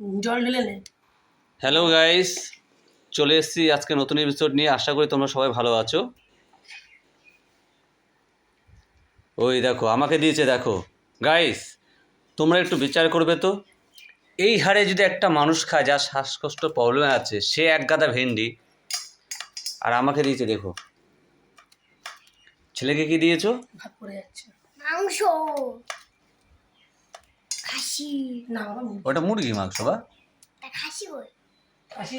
জল ঢেলে নে। হ্যালো গাইস চলে এসেছি আজকে নতুন এপিসোড নিয়ে। আশা করি তোমরা সবাই ভালো আছো। ওই দেখো আমাকে দিয়েছে দেখো। গাইস তোমরা একটু বিচার করবে তো? এই হারে যদি একটা মানুষ খায় যার শ্বাসকষ্ট প্রবলেম আছে সে এক গাদা ভেন্ডি। আর আমাকে দিয়েছে দেখো। ছেলেকে কি দিয়েছ? ভাত পড়ে যাচ্ছে। মাংস। খাসি না বাবা ওটা মুরগি মাংস বা? খাসি কই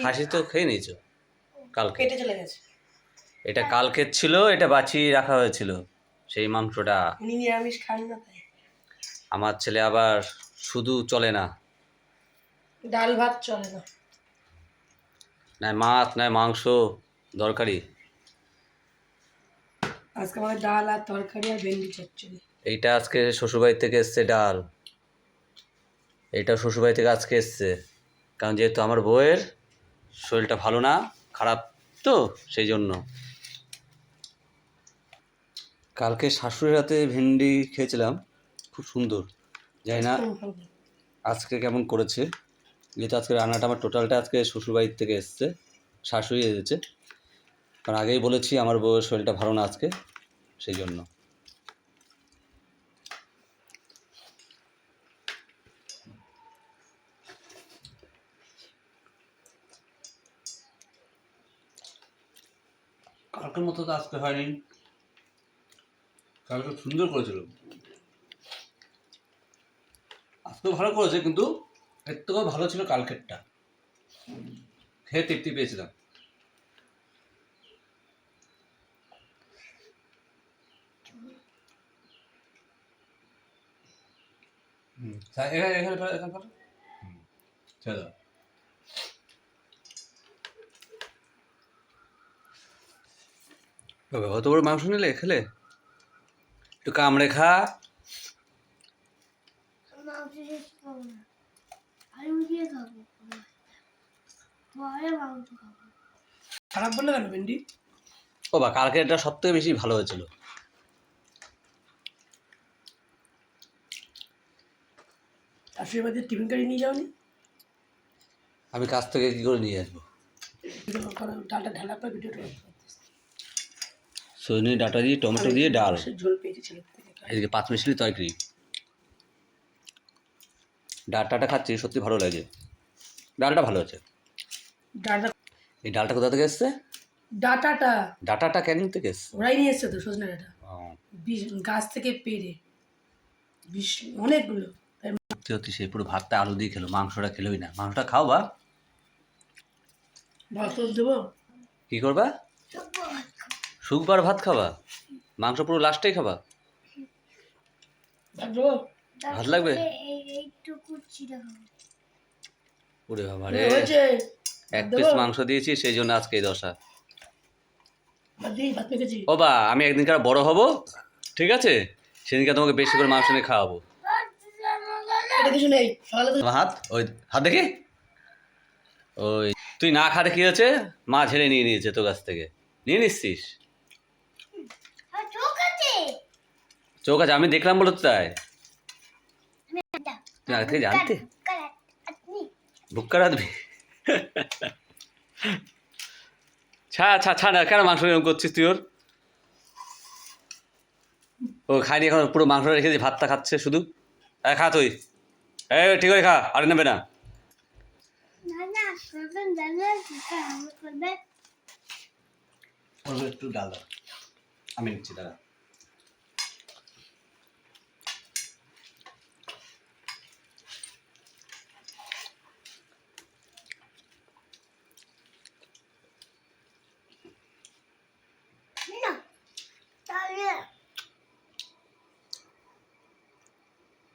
হাসি। তো খেয়ে নিয়েছো কালকে। কেটে চলে গেছে। এটা কালকের ছিল এটা বাঁচিয়ে রাখা হয়েছিল। সেই মাংসটা উনি নিরামিষ খান না তাই। আমার ছেলে আবার শুধু চলে না। ডাল ভাত চলে না। নয় মাছ নয় মাংস দরকারি। আজকে আমাদের ডাল আর তরকারি আর ভেন্ডি চচ্চড়ি। এইটা আজকে শ্বশুরবাড়ি থেকে এসছে ডাল। এইটা শ্বশুরবাড়ি থেকে আজকে এসছে। কারণ যেহেতু আমার বউয়ের শরীরটা ভালো না খারাপ তো সেই জন্য। কালকে শাশুড়ির হাতে ভেন্ডি খেয়েছিলাম খুব সুন্দর। জানি না। আজকে কেমন করেছে। যেহেতু আজকে রান্নাটা আমার টোটালটা আজকে শ্বশুরবাড়ির থেকে এসছে শাশুড়ি এসেছে। কারণ আগেই বলেছি আমার বউয়ের শরীরটা ভালো না আজকে সেই জন্য। কালকের মতো তো আজকে হয়নি। কালকে সুন্দর করেছিল। আজকেও ভালো করেছে, কিন্তু এর থেকেও ভালো ছিল কালকেরটা। খেয়ে তৃপ্তি পেয়েছিলাম। এখানে এখানে এখানে ফেলো। বাবা, অত বড় মাংস নিলে খেলে? একটু কামড়ে খা। খারাপ বললে কেন ভেন্ডি? ও বা কালকে এটা সব থেকে বেশি ভালো হয়েছিল। শাশুড়ি টিফিন কারি নিয়ে যাওনি? আমি কাছ থেকে কি করে নিয়ে আসব? ডালটা ঢালা পর ভিডিওটা সজনে ডাটা দিয়ে টমেটো দিয়ে ডাল। ঝোল এদিকে পাঁচ মিশলি তরকারি। ডালটাটা খাচ্ছি সত্যি ভালো লাগে। ডালটা ভালো আছে। ডালটা এই ডালটা কোথা থেকে এসছে? ডাটাটা। ডাটাটা ক্যানিং থেকে এসছে? ওরাই নিয়ে এসছে তো সজনে ডাটা। গাছ থেকে পেরে। বিষ অনেকগুলো। তাই সত্যি সত্যি সে পুরো ভাতটা আলু দিয়ে খেলো মাংসটা খেলোই না। মাংসটা খাও বা। ভাত দেবো। কি করবা? শুকবার ভাত খাবা? মাংস পুরো লাস্টেই খাবা? ভাত লাগবে? ওরে বাবা রে। এক পিস মাংস দিয়েছি সেই জন্য আজকে এই দশা। ও বা আমি একদিনকার বড় হব? ঠিক আছে? সেদিনকে তোমাকে বেশি করে মাংস নিয়ে খাওয়াবো। হাত? ওই হাত দেখি? ওই তুই না খাতে কি হয়েছে? মা ঝেড়ে নিয়ে নিয়েছে তোর কাছ থেকে। নিয়ে নিচ্ছিস? চোখ আছে। চোখ আছে আমি দেখলাম বলে তো তাই। তুই আগে থেকে জানতে? ভুক্কা রাখবি ছা ছা ছা না কেন মাংস এরকম করছিস তুই ওর? ও খায়নি এখন পুরো মাংস রেখে দিয়ে ভাতটা খাচ্ছে শুধু। হ্যাঁ খা তুই। এই ঠিক করে খা আর নেবে না। একটু ডাল আমি নিচ্ছি দাদা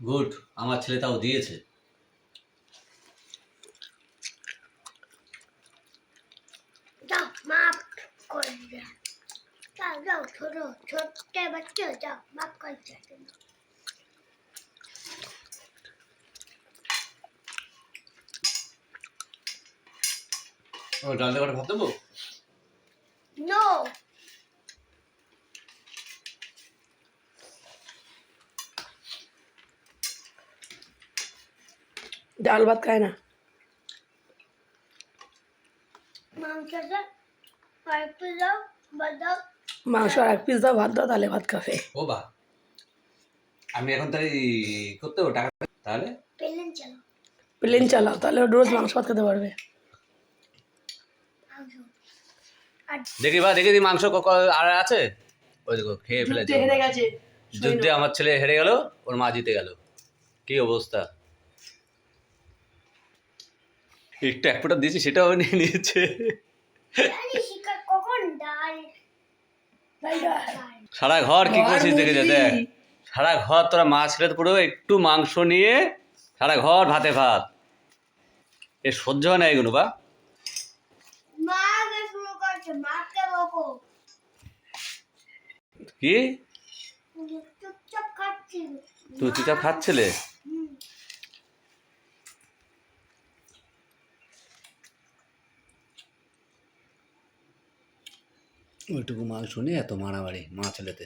গুড আমার ছেলে তাও দিয়েছে। মাফ করে যাও যাও ছোট ছোট্ট বাচ্চা যাও মাফ করে দে ও ডাল দিয়ে ভাত দেবো? নো ডাল ভাত খায় না। একটু দাও বা দাও মাংস আর এক পিস দাও ভাত দাও তাহলে ভাত খাবে। ও বা। আমি এখন তাহলে ই করতে হবে টাকা। তাহলে? পেলেন চলো। প্লেন চালাও তাহলে রোজ মাংস ভাত খেতে পারবে। দেখি বা দেখি মাংস আর আছে? ওই দেখো খেয়ে ফেলেছে যুদ্ধে হেরে গেছে যুদ্ধে আমার ছেলে হেরে গেল ওর মা জিতে গেল। কি অবস্থা? একটু এক ফোঁটা দিয়েছি সেটাও নিয়ে নিয়েছে। সারা ঘর কি করছিস দেখে যা দেখ। সারা ঘর তোরা মাছ খেলে পুরো একটু মাংস নিয়ে সারা ঘর ভাতে ভাত। এ সহ্য হয় না এগুলো বা? কি? তুই চুপচাপ খাচ্ছিলে? ওইটুকু মাংস নিয়ে এত মারামারি মা ছেলেতে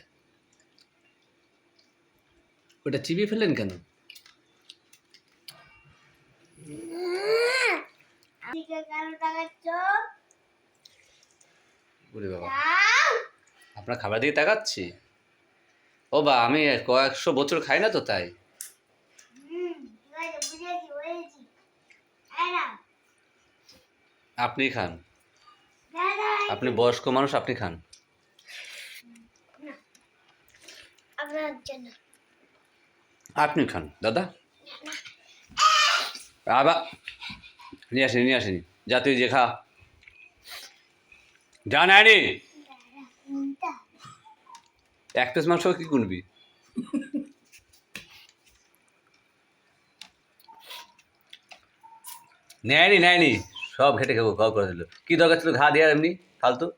ওটা চিবিয়ে ফেললেন কেন? আপনার খাবার দিকে তাকাচ্ছি? ও বা আমি কয়েকশো বছর খাই না তো তাই। আপনি খান। আপনি বয়স্ক মানুষ আপনি খান। আপনি খান দাদা। আবার নিয়ে আসেনি নিয়ে আসেনি। যা তুই যে খা। যা নাইনি এক পিস মাংস কি গুনবি? নেয়নি নেয়নি। সব ঘেটে খাব খাওয়া করে দিল। কি দরকার ছিল? ঘা দিয়ে আর এমনি? फालतू।